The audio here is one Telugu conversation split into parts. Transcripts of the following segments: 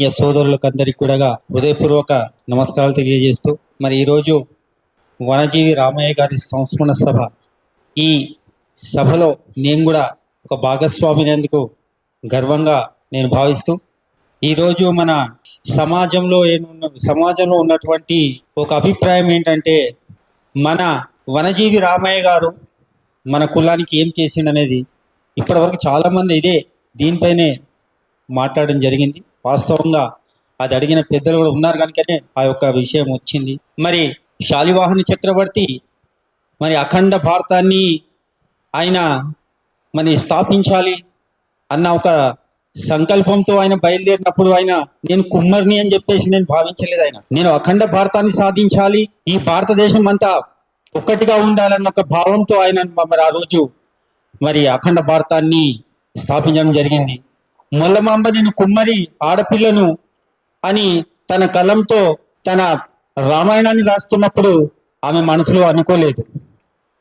ఈ సోదరులకు అందరికీ కూడా హృదయపూర్వక నమస్కారాలు తెలియజేస్తూ మరి ఈరోజు వనజీవి రామయ్య గారి సంస్మరణ సభ. ఈ సభలో నేను కూడా ఒక భాగస్వామినందుకు గర్వంగా నేను భావిస్తూ ఈరోజు మన సమాజంలో ఏమున్న సమాజంలో ఉన్నటువంటి ఒక అభిప్రాయం ఏంటంటే మన వనజీవి రామయ్య గారు మన కులానికి ఏం చేసిండనేది ఇప్పటివరకు చాలామంది ఇదే దీనిపైనే మాట్లాడడం జరిగింది. వాస్తవంగా అది అడిగిన పెద్దలు కూడా ఉన్నారు కనుకనే ఆ యొక్క విషయం వచ్చింది. మరి శాలివాహన చక్రవర్తి మరి అఖండ భారతాన్ని ఆయన మరి స్థాపించాలి అన్న ఒక సంకల్పంతో ఆయన బయలుదేరినప్పుడు ఆయన నేను కుమ్మర్ని అని చెప్పేసి నేను భావించలేదు ఆయన. నేను అఖండ భారతాన్ని సాధించాలి ఈ భారతదేశం అంతా ఒక్కటిగా ఉండాలన్న ఒక భావంతో ఆయన మరి ఆ రోజు మరి అఖండ భారతాన్ని స్థాపించడం జరిగింది. ముల్లమాంబ నేను కుమ్మరి ఆడపిల్లను అని తన కలంతో తన రామాయణాన్ని రాస్తున్నప్పుడు ఆమె మనసులో అనుకోలేదు.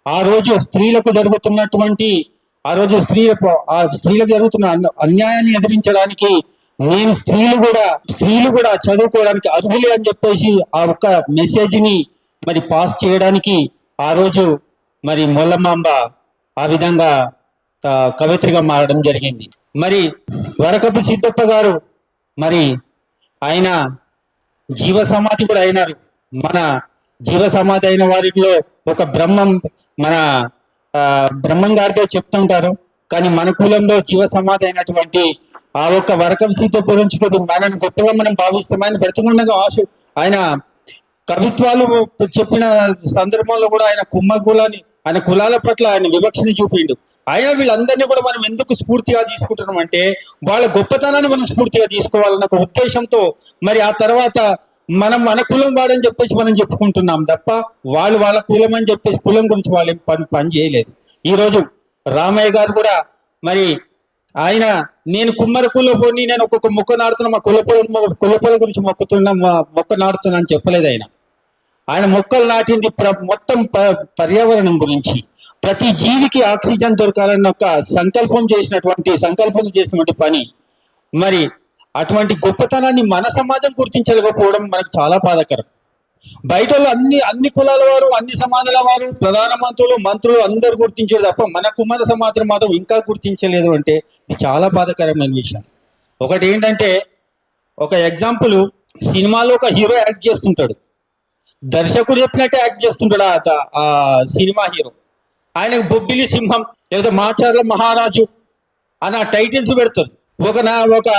ఆ రోజు స్త్రీలకు జరుగుతున్నటువంటి ఆ రోజు స్త్రీలకు ఆ స్త్రీలకు జరుగుతున్న అన్యాయాన్ని ఎదిరించడానికి నేను స్త్రీలు కూడా స్త్రీలు కూడా చదువుకోవడానికి అర్హులే అని చెప్పేసి ఆ ఒక్క మెసేజ్ని మరి పాస్ చేయడానికి ఆ రోజు మరి మొల్లమాంబ ఆ విధంగా కవిత్రిగా మారడం జరిగింది. మరి వరకపు సిద్ధప్ప గారు మరి ఆయన జీవ సమాధి కూడా అయినారు. మన జీవ సమాధి అయిన వారిలో ఒక బ్రహ్మం మన బ్రహ్మం గారితో చెప్తుంటారు కానీ మన కులంలో జీవ సమాధి అయినటువంటి ఆ ఒక్క వరకం సీత గురించి కూడా మనని గొప్పగా మనం భావిస్తాం ఆయన బ్రతికుండగా ఆశ. ఆయన కవిత్వాలు చెప్పిన సందర్భంలో కూడా ఆయన కుమ్మ ఆయన కులాల పట్ల ఆయన వివక్షని చూపిండు. ఆయన వీళ్ళందరినీ కూడా మనం ఎందుకు స్ఫూర్తిగా తీసుకుంటున్నాం అంటే వాళ్ళ గొప్పతనాన్ని మనం స్ఫూర్తిగా తీసుకోవాలన్న ఒక ఉద్దేశంతో మరి ఆ తర్వాత మనం మన కులం వాడని చెప్పేసి మనం చెప్పుకుంటున్నాం తప్ప వాళ్ళు వాళ్ళ కులం అని చెప్పేసి కులం గురించి వాళ్ళు పని పని చేయలేదు. ఈరోజు రామయ్య గారు కూడా మరి ఆయన నేను కుమ్మరి కులపోని నేను ఒక్కొక్క మొక్క నాడుతున్నా మా కులపొల కులపొల గురించి మొక్కుతున్నా మా మొక్క నాడుతున్నా అని చెప్పలేదు ఆయన. ఆయన మొక్కలు నాటింది ప్ర- మొత్తం ప- పర్యావరణం గురించి. ప్రతి జీవికి ఆక్సిజన్ దొరకాలన్న ఒక సంకల్పం చేసినటువంటి సంకల్పం చేసినటువంటి పని. మరి అటువంటి గొప్పతనాన్ని మన సమాజం గుర్తించలేకపోవడం మనకు చాలా బాధాకరం. బయట అన్ని అన్ని కులాల వారు అన్ని సమాజాల వారు ప్రధాన మంత్రులు మంత్రులు అందరు గుర్తించారు తప్ప మన కుమార సమాజం మాత్రం ఇంకా గుర్తించలేదు అంటే ఇది చాలా బాధాకరమైన విషయం. ఒకటి ఏంటంటే ఒక ఎగ్జాంపుల్ సినిమాలో ఒక హీరో యాక్ట్ చేస్తుంటాడు. దర్శకుడు చెప్పినట్టే యాక్ట్ చేస్తుంటాడు ఆ- సినిమా హీరో. ఆయనకు బొబ్బిలి సింహం లేదా మాచార్ల మహారాజు అని ఆ టైటిల్స్ పెడుతుంది. ఒక నా ఒక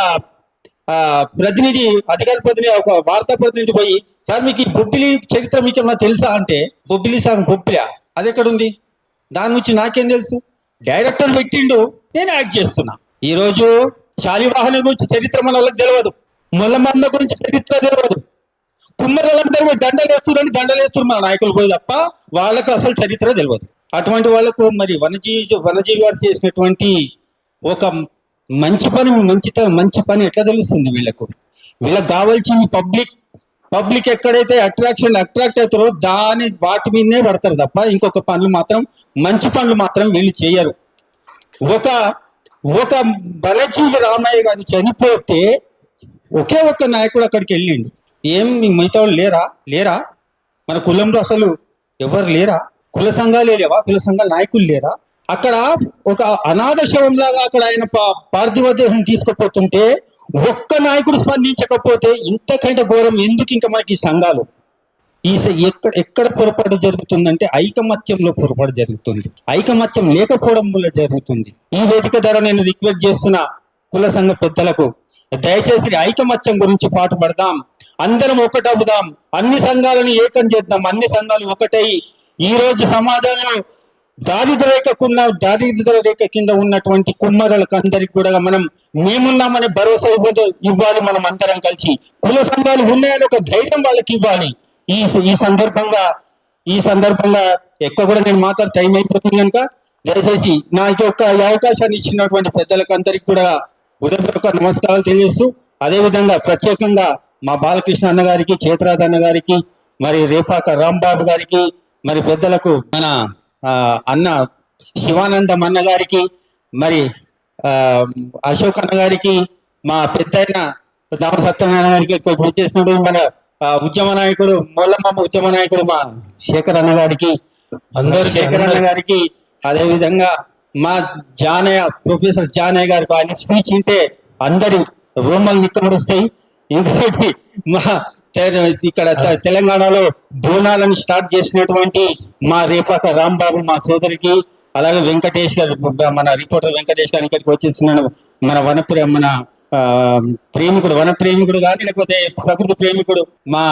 ప్రతినిధి అధికార ప్రతినిధి ఒక వార్తా ప్రతినిధి పోయి సార్ మీకు ఈ బొబ్బిలి చరిత్ర మీకు ఏమన్నా తెలుసా? అంటే బొబ్బిలి సాంగ్ బొబ్బిలా? అది ఎక్కడ ఉంది దాని గురించి నాకేం తెలుసు? డైరెక్టర్ పెట్టిండు నేను యాక్ట్ చేస్తున్నా. ఈ రోజు శాలివాహన గురించి చరిత్ర మన వాళ్ళకి తెలియదు ముల్లమంద గురించి చరిత్ర తెలియదు దండలేస్తారు మన నాయకులు పోయి తప్ప వాళ్ళకు అసలు చరిత్ర తెలియదు అటువంటి వాళ్ళకు మరి వనజీవి వనజీవి గారు చేసినటువంటి ఒక మంచి పని మంచి మంచి పని ఎట్లా తెలుస్తుంది వీళ్ళకు? వీళ్ళకి కావాల్సింది పబ్లిక్ పబ్లిక్ ఎక్కడైతే అట్రాక్షన్ అట్రాక్ట్ అవుతారో దాని వాటి మీదనే పడతారు తప్ప ఇంకొక పనులు మాత్రం మంచి పనులు మాత్రం వీళ్ళు చేయరు. ఒక ఒక బలజీవి రామయ్య గారు చనిపోతే ఒకే ఒక్క నాయకుడు అక్కడికి వెళ్ళిండు. ఏం మిగతా వాళ్ళు లేరా? లేరా? మన కులంలో అసలు ఎవరు లేరా? కుల సంఘాలే లేవా? కుల సంఘాల నాయకులు లేరా? అక్కడ ఒక అనాథ శవంలాగా అక్కడ ఆయన పార్థివ దేహం తీసుకుపోతుంటే ఒక్క నాయకుడు స్పందించకపోతే ఇంతకంటే ఘోరం ఎందుకు ఇంకా మనకి ఈ సంఘాలు? ఈ ఎక్కడ ఎక్కడ పొరపాటు జరుగుతుందంటే ఐకమత్యంలో పొరపాటు జరుగుతుంది. ఐకమత్యం లేకపోవడం వల్ల జరుగుతుంది. ఈ వేదిక ద్వారా నేను రిక్వెస్ట్ చేస్తున్న కుల సంఘ పెద్దలకు దయచేసి ఐకమత్యం గురించి పాటుపడదాం అందరం ఒకటవుదాం అన్ని సంఘాలను ఏకం చేద్దాం. అన్ని సంఘాలు ఒకటై. ఈ రోజు సమాజంలో దారిద్ర రేఖకున్న దారిద్ర రేఖ కింద ఉన్నటువంటి కుమ్మరులకు అందరికి కూడా మనం మేమున్నామనే భరోసా ఇవ్వదు ఇవ్వాలి మనం అందరం కలిసి. కుల సంఘాలు ఉన్నాయని ఒక ధైర్యం వాళ్ళకి ఇవ్వాలి. ఈ ఈ సందర్భంగా ఈ సందర్భంగా ఎక్కువ కూడా నేను మాత్రం టైం అయిపోతుంది కనుక దయచేసి నాకు యొక్క ఈ అవకాశాన్ని ఇచ్చినటువంటి పెద్దలకు అందరికి కూడా ఉదయపూర్వక నమస్కారాలు తెలియజేస్తూ అదేవిధంగా ప్రత్యేకంగా మా బాలకృష్ణ అన్న గారికి చేతరాజ్ అన్న గారికి మరి రేపాక రాంబాబు గారికి మరి పెద్దలకు మన ఆ, అన్న శివానందం అన్న గారికి మరి ఆ, అశోక్ అన్న గారికి మా పెద్దయిన దామ సత్యనారాయణ గారికి ఇక్కడ చేసినప్పుడు మన ఉద్యమ నాయకుడు మొల్లమ్మ ఉద్యమ నాయకుడు మా శేఖర్ అన్న గారికి అందరికీ- శేఖర్ అన్న గారికి అదే విధంగా మా జానయ్య ప్రొఫెసర్ జానయ్య గారికి ఆయన స్పీచ్ వింటే అందరి రోమల్ నిక్కబడుస్తాయి. ఇంకోటి మా ఇక్కడ తె- తెలంగాణలో బోనాలను స్టార్ట్ చేసినటువంటి మా రేపాక రాంబాబు మా సోదరికి అలాగే వెంకటేష్ గారు మన రిపోర్టర్ వెంకటేష్ గారి ఇక్కడికి వచ్చేస్తున్నాడు మన వనప్రే మన ప్రేమికుడు వన ప్రేమికుడు కానీ లేకపోతే ప్రకృతి ప్రేమికుడు మా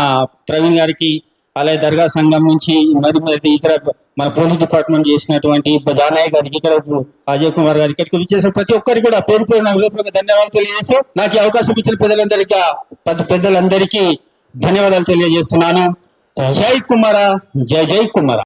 ప్రవీణ్ గారికి అలాగే దర్గా సంఘం నుంచి మరి మరి మన పోలీస్ డిపార్ట్మెంట్ చేసినటువంటి దానయ్య గారికి ఇక్కడ అజయ్ కుమార్ గారికి ఇక్కడికి విచ్చేసిన ప్రతి ఒక్కరికి కూడా పేరు పేరు నాకు ధన్యవాదాలు తెలియజేస్తూ నాకు అవకాశం ఇచ్చిన పెద్దలందరికీ పెద్దలందరికీ ధన్యవాదాలు తెలియజేస్తున్నాను. జై కుమార జై జై కుమార.